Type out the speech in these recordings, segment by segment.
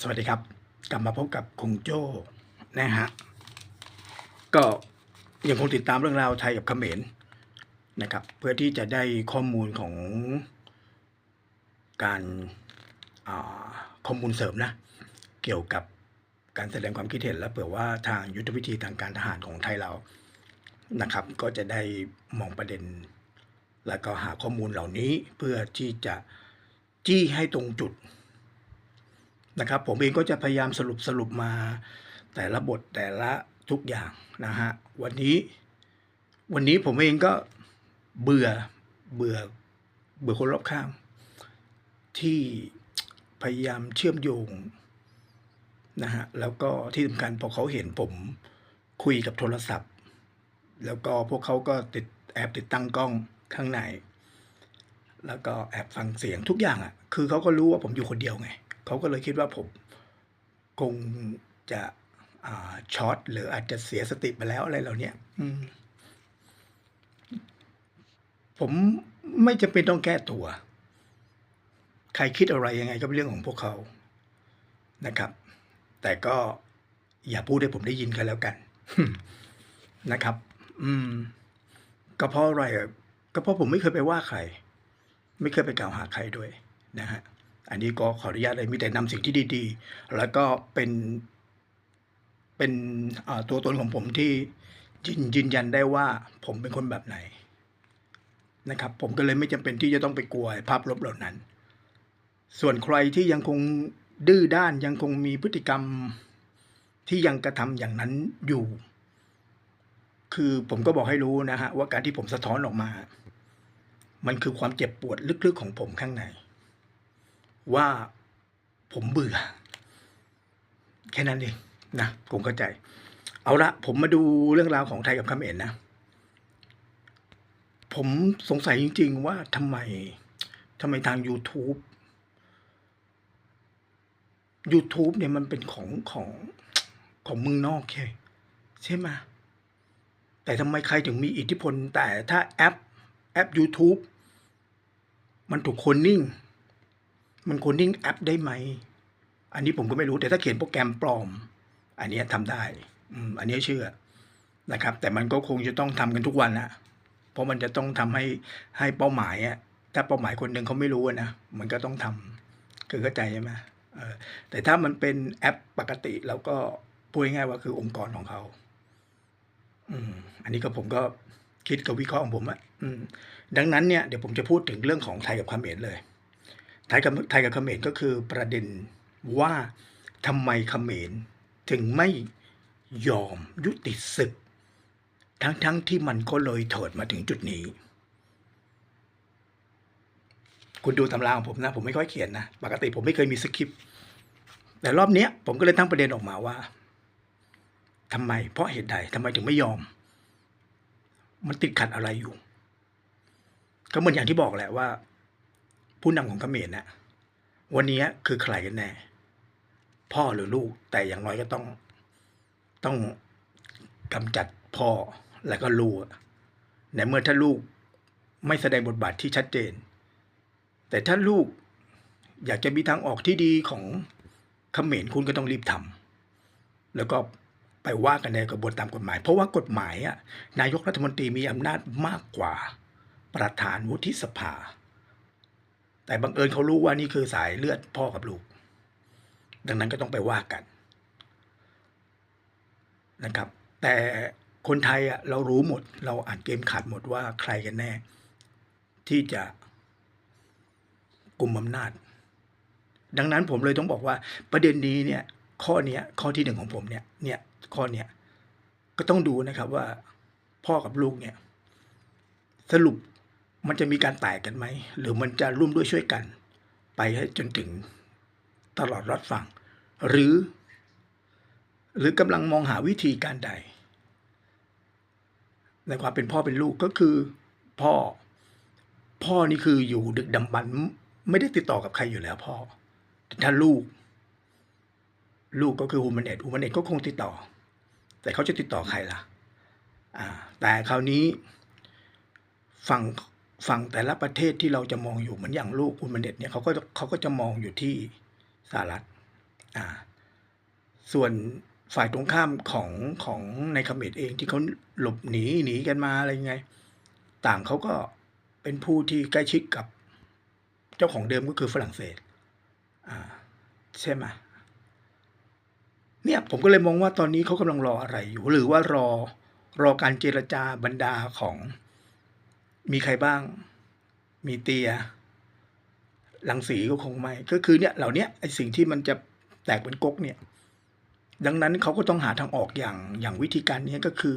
สวัสดีครับ กลับมาพบกับคงโจ้นะฮะก็ยังคงติดตามเรื่องราวไทยกับเขมรนะครับ เพื่อที่จะได้ข้อมูลของการาข้อมูลเสริมนะ เกี่ยวกับการแสดงความคิดเห็นและเผื่อว่าทางยุทธวิธีทางการทหารของไทยเรานะครับ ก็จะได้มองประเด็น แล้วก็หาข้อมูลเหล่านี้เพื่อที่จะจี้ให้ตรงจุด นะครับ ผมเองก็จะพยายามสรุปสรุปมา แต่ละบทแต่ละทุกอย่างนะฮะวันนี้ วันนี้ผมเองก็เบื่อเบื่อเบื่อคนรอบข้าง ที่พยายามเชื่อมโยงนะฮะแล้วก็ที่สำคัญพอเขาเห็นผมคุยกับโทรศัพท์ แล้วก็พวกเขาก็ติดแอบติดตั้งกล้องข้างใน แล้วก็แอบฟังเสียงทุกอย่างอะ คือเขาก็รู้ว่าผมอยู่คนเดียวไง เขาก็เลยคิดว่าผมคงจะช็อตหรืออาจจะเสียสติไปแล้วอะไรเหล่านี้ผมไม่จำเป็นต้องแก้ตัว ใครคิดอะไรยังไงก็เป็นเรื่องของพวกเขานะครับ แต่ก็อย่าพูดให้ผมได้ยินกันแล้วกันนะครับ อืม ก็เพราะอะไรก็เพราะผมไม่เคยไปว่าใคร ไม่เคยไปกล่าวหาใครด้วยนะฮะ อันนี้ก็ขออนุญาตเลยมีแต่นำสิ่งที่ดีๆ แล้วก็เป็นเป็นตัวตนของผมที่ยืนยืนยันได้ว่าผมเป็นคนแบบไหนนะครับ ผมก็เลยไม่จำเป็นที่จะต้องไปกลัวภาพลบเหล่านั้น ส่วนใครที่ยังคงดื้อด้านยังคงมีพฤติกรรมที่ยังกระทำอย่างนั้นอยู่ คือผมก็บอกให้รู้นะฮะว่าการที่ผมสะท้อนออกมา มันคือความเจ็บปวดลึกๆของผมข้างใน ว่าผมเบื่อ แค่นั้นเองนะผมเข้าใจ เอาละผมมาดูเรื่องราวของไทยกับคำเขมรนะ ผมสงสัยจริง ๆ ว่าทำไมทำไมทาง YouTube YouTube เนี่ยมันเป็นของของของเมืองนอกแค่ใช่ไหมแต่ทำไมใครถึงมีอิทธิพล แต่ถ้าแอปแอป YouTube มันถูกคนนิ่ง มันคนนิ่งแอปได้ไหม อันนี้ผมก็ไม่รู้แต่ถ้าเขียนโปรแกรมปลอม อันนี้ยทำได้อือันนี้เชื่อนะครับ แต่มันก็คงจะต้องทำกันทุกวันนะเพราะมันจะต้องทำให้ให้เป้าหมายอะถ้าเป้าหมายคนหนึ่งเขาไม่รู้นะมันก็ต้องทำคือเข้าใจใช่ไหมแต่ถ้ามันเป็นแอปปกติเราก็พูดง่ายว่าคือองค์กรของเขาอืมอันนี้ก็ผมก็คิดกับวิเคราะห์ของผมอะอืมดังนั้นเนี่ยเดี๋ยวผมจะพูดถึงเรื่องของไทยกับเขมรเลย ไทยกับไทยกับเขมรก็คือประเด็นว่าทำไมเขมรถึงไม่ยอมยุติศึก ทั้งๆทที่มันก็เลยเถิดมาถึงจุดนี้ คุณดูตำราของผมนะ ผมไม่ค่อยเขียนนะ ปกติผมไม่เคยมีสคริปต์แต่รอบเนี้ย ผมก็เลยตั้งประเด็นออกมาว่าทำไม เพราะเหตุใดทำไมถึงไม่ยอม มันติดขัดอะไรอยู่ ก็เหมือนอย่างที่บอกแหละว่า ผู้นำของเขมรนะวันนี้คือใครกันแน่ พ่อหรือลูกแต่อย่างน้อยก็ต้องต้องกำจัดพ่อแล้วก็ลูกในเมื่อถ้าลูกไม่แสดงบทบาทที่ชัดเจน แต่ถ้าลูกอยากจะมีทางออกที่ดีของเขมรคุณก็ต้องรีบทำแล้วก็ไปว่ากันในกระบวนตามกฎหมาย เพราะว่ากฎหมายอะนายกรัฐมนตรีมีอำนาจมากกว่าประธานวุฒิสภา แต่บังเอิญเขารู้ว่านี่คือสายเลือดพ่อกับลูก ดังนั้นก็ต้องไปว่ากันนะครับ แต่คนไทยอะเรารู้หมด เราอ่านเกมขาดหมดว่าใครกันแน่ ที่จะกลุ่มอำนาจ ดังนั้นผมเลยต้องบอกว่าประเด็นนี้เนี่ย ข้อเนี้ย ข้อที่หนึ่งของผมเนี่ย เนี่ย ข้อเนี้ยก็ต้องดูนะครับว่า พ่อกับลูกเนี่ย สรุป มันจะมีการแตกกันไหม หรือมันจะร่วมด้วยช่วยกัน ไปให้จนถึงตลอดรอดฝั่ง หรือ หรือกำลังมองหาวิธีการใด ในความเป็นพ่อเป็นลูกก็คือ พ่อ พ่อนี่คืออยู่ดึกดำบรรพ์ไม่ได้ติดต่อกับใครอยู่แล้วพ่อแต่ถ้าลูก ลูกก็คือฮูมันเอ็ดฮูมันเอ็ดก็คงติดต่อ แต่เขาจะติดต่อใครล่ะ อ่า แต่คราวนี้ฝั่ง ฝั่งแต่ละประเทศที่เราจะมองอยู่เหมือนอย่างลูกคุณมันเด็ดเนี่ยเขาก็เขาก็จะมองอยู่ที่สหรัฐอ่าส่วนฝ่ายตรงข้ามของของในเขมรเองที่เขาหลบหนีหนีกันมาอะไรยังไง ต่างเขาก็เป็นผู้ที่ใกล้ชิดกับเจ้าของเดิมก็คือฝรั่งเศสอ่าใช่ไหมเนี่ยผมก็เลยมองว่าตอนนี้เขากำลังรออะไรอยู่ หรือว่ารอรอการเจรจาบรรดาของ มีใครบ้าง มีเตียหลังสีก็คงไม่ก็คือเนี่ยเหล่าเนี้ยไอสิ่งที่มันจะแตกเป็นก๊กเนี่ย ดังนั้นเขาก็ต้องหาทางออกอย่างอย่างวิธีการนี้ก็คือ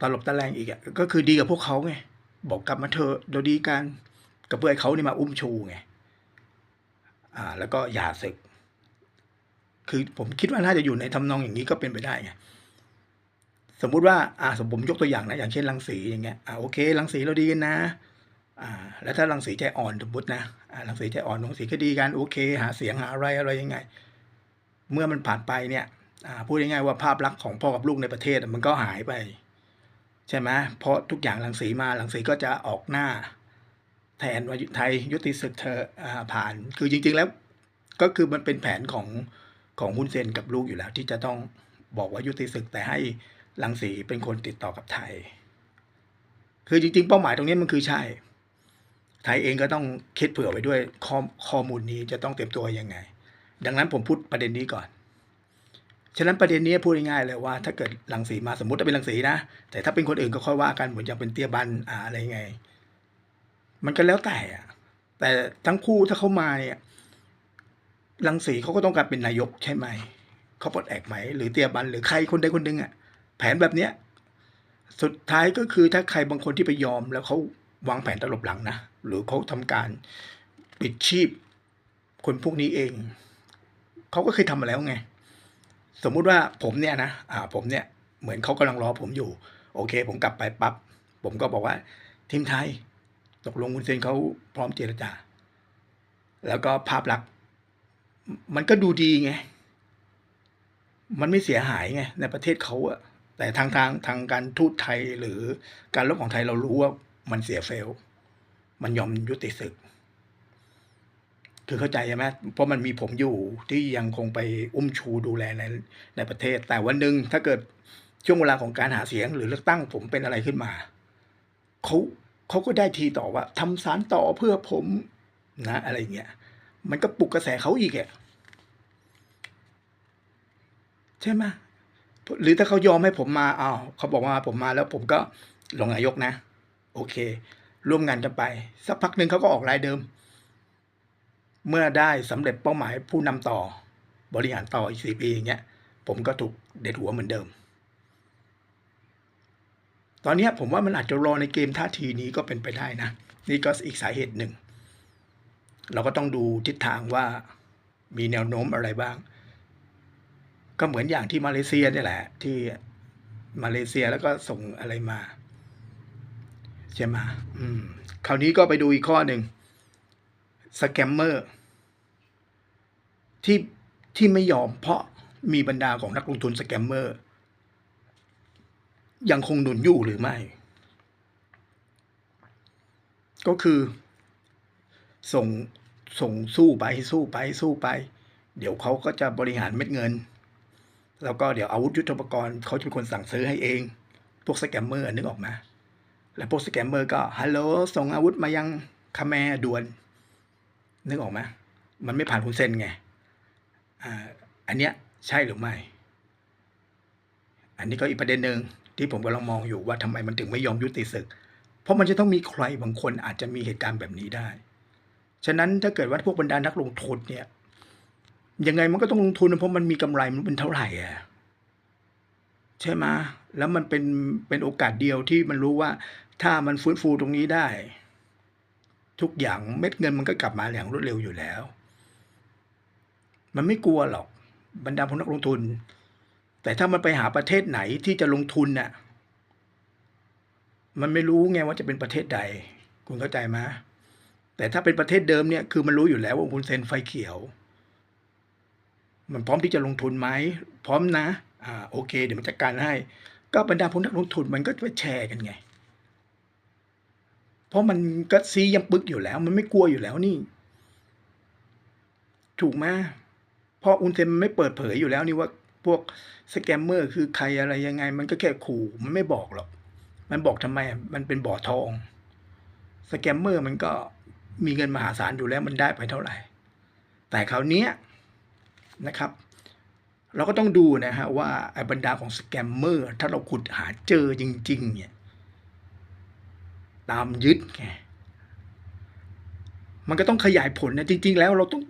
ตลบตะแลงอีกอะก็คือดีกับพวกเขาไงบอกกลับมาเถอเดี๋ยวดีกันกับเพื่อเขานี่มาอุ้มชูไงอ่า แล้วก็อย่าศึก คือผมคิดว่าน่าจะอยู่ในทำนองอย่างนี้ก็เป็นไปได้ไง สมมุติว่าอ่าสมผมยกตัวอย่างนะอย่างเช่นรังสีอย่างเงี้ยอ่าโอเครังสีเราดีกันนะอ่าแล้วถ้ารังสีใจอ่อนสมมตินะอ่ารังสีใจอ่อนรังสีก็ดีกันโอเค หาเสียงหาอะไรอะไรยังไง เมื่อมันผ่านไปเนี่ยอ่าพูดง่ายๆว่าภาพลักษณ์ของพ่อกับลูกในประเทศมันก็หายไป ใช่ไหมเพราะทุกอย่างรังสีมารังสีก็จะออกหน้า แทนว่าไทยยุติศึกเธออ่าผ่าน คือจริง ๆแล้วก็คือมันเป็นแผนของของฮุนเซนกับลูกอยู่แล้ว ที่จะต้องบอกว่ายุติศึกแต่ให้ รังสีเป็นคนติดต่อกับไทย คือจริง ๆ เป้าหมายตรงนี้มันคือใช่ ไทยเองก็ต้องคิดเผื่อไว้ด้วยข้อข้อมูลนี้จะต้องเตรียมตัวยังไง ดังนั้นผมพูดประเด็นนี้ก่อน ฉะนั้นประเด็นนี้พูดง่ายๆเลยว่าถ้าเกิดรังสีมาสมมติว่าเป็นรังสีนะ แต่ถ้าเป็นคนอื่นก็ค่อยว่ากันเหมือนอย่างเป็นเตียบันอะไรไง มันก็แล้วแต่อะแต่ทั้งคู่ถ้าเขามาเนี่ยรังสีเขาก็ต้องการเป็นนายกใช่ไหมเขาปลดแอกไหม หรือเตียบันหรือใครคนใดคนหนึ่งอะ แผนแบบเนี้ย สุดท้ายก็คือถ้าใครบางคนที่ไปยอมแล้วเขาวางแผนตลบหลังนะ หรือเขาทำการปิดชีพ คนพวกนี้เอง เขาก็เคยทำมาแล้วไง สมมุติว่าผมเนี่ยนะอ่าผมเนี่ย เหมือนเขากำลังรอผมอยู่ โอเค ผมกลับไปปั๊บผมก็บอกว่าทีมไทย ตกลงคุณเซนเขาพร้อมเจรจา แล้วก็ภาพลักษณ์มันก็ดูดีไง มันไม่เสียหายไง ในประเทศเขาอะ แต่ทางทางทางการทูตไทยหรือการรบของไทยเรารู้ว่ามันเสียเฟล มันยอมยุติศึก คือเข้าใจใช่ไหมเพราะมันมีผมอยู่ที่ยังคงไปอุ้มชูดูแลในในประเทศ แต่วันหนึ่งถ้าเกิดช่วงเวลาของการหาเสียงหรือเลือกตั้งผมเป็นอะไรขึ้นมาเขาเขาก็ได้ทีต่อว่าทำสารต่อเพื่อผมนะอะไรเงี้ย มันก็ปลุกกระแสเขาอีกอะใช่ไหม หรือถ้าเขายอมให้ผมมาอ้าวเขาบอกว่าผมมาแล้วผมก็ลงนายกนะ โอเค ร่วมงานกันไป สักพักหนึ่งเขาก็ออกรายเดิม เมื่อได้สำเร็จเป้าหมายผู้นำต่อ บริหารต่ออีกสี่ปีอย่างเงี้ยผมก็ถูกเด็ดหัวเหมือนเดิม ตอนนี้ผมว่ามันอาจจะรอในเกมท่าทีนี้ก็เป็นไปได้นะ นี่ก็อีกสาเหตุหนึ่ง เราก็ต้องดูทิศทางว่ามีแนวโน้มอะไรบ้าง ก็เหมือนอย่างที่มาเลเซียนี่แหละ ที่มาเลเซียแล้วก็ส่งอะไรมาใช่ไหมอืม คราวนี้ก็ไปดูอีกข้อหนึ่งสแกมเมอร์ที่ที่ไม่ยอมเพราะมีบรรดาของนักลงทุนสแกมเมอร์ ยังคงหนุนอยู่หรือไม่ ก็คือ ส่งส่งสู้ไปสู้ไปสู้ไป เดี๋ยวเขาก็จะบริหารเม็ดเงิน แล้วก็เดี๋ยวอาวุธยุทโธปกรณ์เขาจะเป็นคนสั่งซื้อให้เอง พวกสแกมเมอร์นึกออกมา แล้วพวกสแกมเมอร์ก็ฮัลโหลส่งอาวุธมายังคาแมด่วน นึกออกไหมมันไม่ผ่านคุณเซนไงอ่าอันเนี้ยใช่หรือไม่ อันนี้ก็อีกประเด็นหนึ่งที่ผมกำลังมองอยู่ว่าทำไมมันถึงไม่ยอมยุติศึก เพราะมันจะต้องมีใครบางคนอาจจะมีเหตุการณ์แบบนี้ได้ ฉะนั้นถ้าเกิดว่าพวกบรรดานักลงทุนเนี่ย ยังไงมันก็ต้องลงทุนเพราะมันมีกำไรมันเป็นเท่าไหร่อะใช่ไหมแล้วมันเป็นเป็นโอกาสเดียวที่มันรู้ว่า ถ้ามันฟื้นฟูตรงนี้ได้ ทุกอย่างเม็ดเงินมันก็กลับมาอย่างรวดเร็วอยู่แล้ว มันไม่กลัวหรอก บรรดาพวกนักลงทุน แต่ถ้ามันไปหาประเทศไหนที่จะลงทุนน่ะมันไม่รู้ไงว่าจะเป็นประเทศใด คุณเข้าใจไหมแต่ถ้าเป็นประเทศเดิมเนี่ยคือมันรู้อยู่แล้วว่าคุณเซ็นไฟเขียว มันพร้อมที่จะลงทุนไหมพร้อมนะอ่าโอเค เดี๋ยวมันจัดการให้ ก็บรรดาพวกนักลงทุนมันก็ไปแชร์กันไง เพราะมันก็ซียังปึกอยู่แล้ว มันไม่กลัวอยู่แล้วนี่ ถูกไหมเพราะอุนเซนมันไม่เปิดเผยอยู่แล้วนี่ว่าพวกสแกมเมอร์คือใครอะไรยังไง มันก็แค่ขู่มันไม่บอกหรอก มันบอกทำไมมันเป็นบ่อทองสแกมเมอร์มันก็มีเงินมหาศาลอยู่แล้วมันได้ไปเท่าไหร่ แต่คราวเนี้ย นะครับ เราก็ต้องดูนะฮะว่าไอ้บรรดาของสแกมเมอร์ถ้าเราขุดหาเจอจริง ๆ เนี่ย ตามยึดไงมันก็ต้องขยายผลนะจริง ๆ แล้วเราต้อง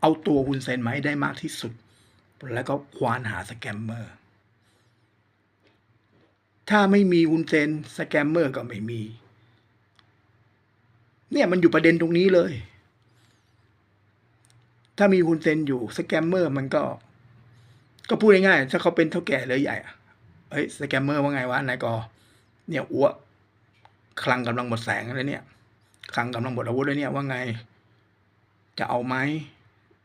เอาตัวฮุนเซนมาให้ได้มากที่สุด แล้วก็ควานหาสแกมเมอร์ ถ้าไม่มีฮุนเซนสแกมเมอร์ก็ไม่มี เนี่ยมันอยู่ประเด็นตรงนี้เลย ถ้ามีฮุนเซนอยู่สแกมเมอร์มันก็ ก็พูดง่ายๆถ้าเขาเป็นเท่าแก่เลยใหญ่เฮ้ยสแกมเมอร์ว่าไงวะนายกอเนี่ยอ้วคลังกำลังหมดแสงแล้วเนี่ย คลังกำลังหมดอาวุธแล้วเนี่ยว่าไง จะเอาไหม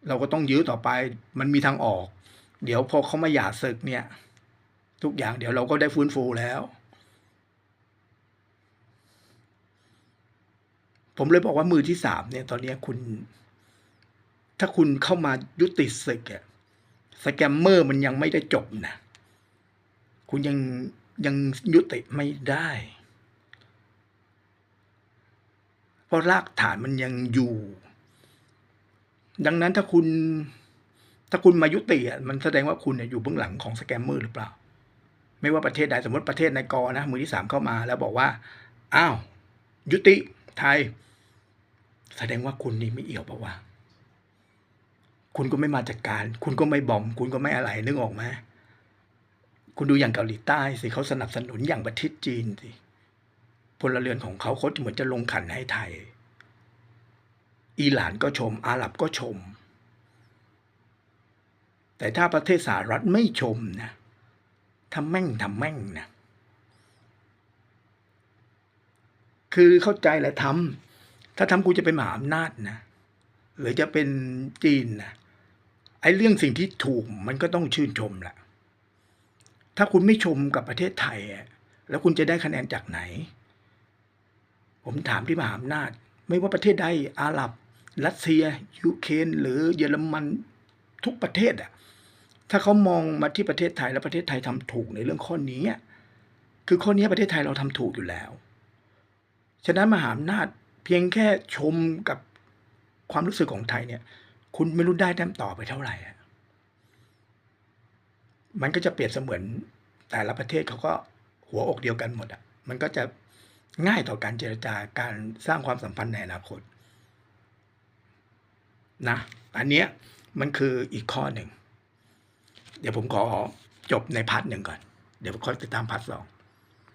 เราก็ต้องยื้อต่อไป มันมีทางออก เดี๋ยวพอเขามาหย่าศึกเนี่ย ทุกอย่างเดี๋ยวเราก็ได้ฟื้นฟูแล้ว ผมเลยบอกว่ามือที่สามเนี่ย ตอนนี้คุณ ถ้าคุณเข้ามายุติศึกอะสแกมเมอร์มันยังไม่ได้จบนะคุณยังยังยุติไม่ได้ เพราะรากฐานมันยังอยู่ ดังนั้นถ้าคุณถ้าคุณมายุติอะมันแสดงว่าคุณอยู่เบื้องหลังของสแกมเมอร์หรือเปล่า ไม่ว่าประเทศใดสมมติประเทศในกอนะมือที่สามเข้ามาแล้วบอกว่า อ้าว ยุติไทย แสดงว่าคุณนี่ไม่เอี่ยวปะวะ คุณก็ไม่มาจัดการ คุณก็ไม่บอม คุณก็ไม่อะไรนึกออกไหมคุณดูอย่างเกาหลีใต้สิเขาสนับสนุนอย่างประเทศจีนสิพลเรือนของเขาเขาเหมือนจะลงขันให้ไทย อิหร่านก็ชม อาหรับก็ชม แต่ถ้าประเทศสหรัฐไม่ชมนะทำแม่งทำแม่งนะคือเข้าใจแหละทำถ้าทำกูจะเป็นมหาอำนาจนะหรือจะเป็นจีนนะ ไอ้เรื่องสิ่งที่ถูกมันก็ต้องชื่นชมแหละถ้าคุณไม่ชมกับประเทศไทยอะแล้วคุณจะได้คะแนนจากไหน ผมถามที่มหาอำนาจ ไม่ว่าประเทศใดอาหรับ รัสเซีย ยูเครนหรือเยอรมันทุกประเทศอะถ้าเขามองมาที่ประเทศไทยแล้วประเทศไทยทำถูกในเรื่องข้อนี้คือข้อนี้ประเทศไทยเราทำถูกอยู่แล้ว ฉะนั้นมหาอำนาจเพียงแค่ชมกับความรู้สึกของไทยเนี่ย คุณไม่รู้ได้แต้มต่อไปเท่าไหร่มันก็จะเปรียบเสมือนแต่ละประเทศเขาก็หัวอกเดียวกันหมดอะ มันก็จะง่ายต่อการเจรจาการสร้างความสัมพันธ์ในอนาคตนะ อันเนี้ยมันคืออีกข้อหนึ่ง เดี๋ยวผมขอจบในพาร์ทหนึ่งก่อน เดี๋ยวค่อยติดตามพาร์ทสอง